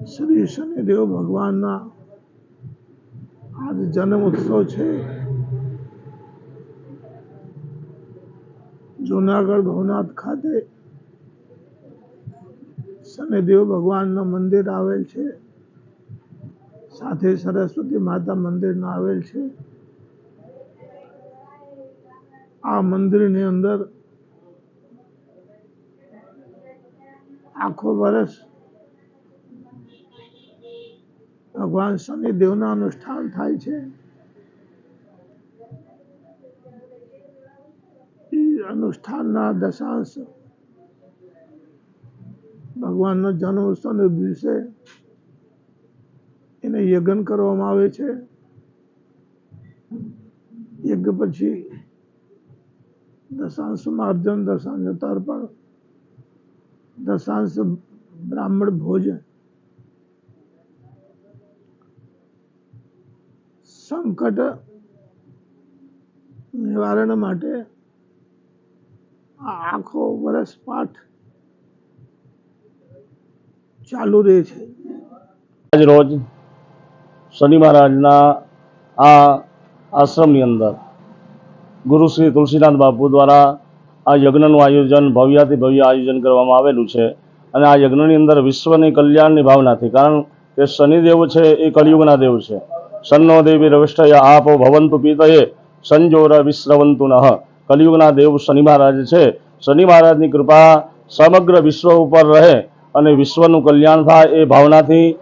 શ્રી શનિદેવ ભગવાનના આજ જન્મ ઉત્સવ છે. જુનાગઢ ભવનાથ ખાતે શનિદેવ ભગવાનનું મંદિર આવેલ છે. સાથે સરસ્વતી માતા મંદિર આવેલ છે. આ મંદિરની અંદર આખો વર્ષ ભગવાન શનિદેવના અનુષ્ઠાન થાય છે. અનુષ્ઠાનના દશાંશ ભગવાનનો જન્મ ઉત્સવના દિવસે એને યજ્ઞ કરવામાં આવે છે. યજ્ઞ પછી દશાંશ માર્જન, દશાંશ તર્પણ દશાંશ બ્રાહ્મણ ભોજન સંકટ નિવારણ માટે આખો વર્ષ પાઠ ચાલુ રહે છે. આજ રોજ શનિ મહારાજના આ આશ્રમની અંદર ગુરુ શ્રી તુલસીનાથ બાપુ દ્વારા આ યજ્ઞનું આયોજન ભવ્યાથી ભવ્ય આયોજન કરવામાં આવેલું છે અને આ યજ્ઞની અંદર વિશ્વની કલ્યાણની ભાવનાથી કારણ કે શનિદેવ છે એ કલિયુગના દેવ છે. સન્નો દેવી રવિષ્ઠય આપો ભવંતુ પીતયે સંજોર વિશ્રવંતુ નઃ કલિયુગના દેવ શનિ મહારાજ છે શનિ મહારાજની કૃપા સમગ્ર વિશ્વ ઉપર રહે અને વિશ્વનું કલ્યાણ થાય એ ભાવનાથી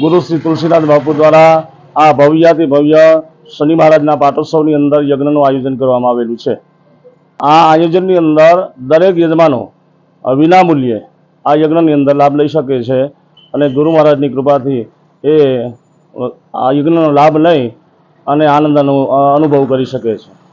ગુરુ શ્રી તુલસીનાથ બાપુ દ્વારા આ ભવ્યાતિ ભવ્ય શનિ મહારાજના પાટોત્સવની અંદર યજ્ઞનું આયોજન કરવામાં આવેલું છે। આ આયોજનની અંદર દરેક યજમાનો વિનામૂલ્યે આ યજ્ઞની અંદર લાભ લઈ શકે છે અને ગુરુ મહારાજની કૃપાથી એ આ યજ્ઞનો લાભ લઈ અને આનંદ અનુભવ કરી શકે છે.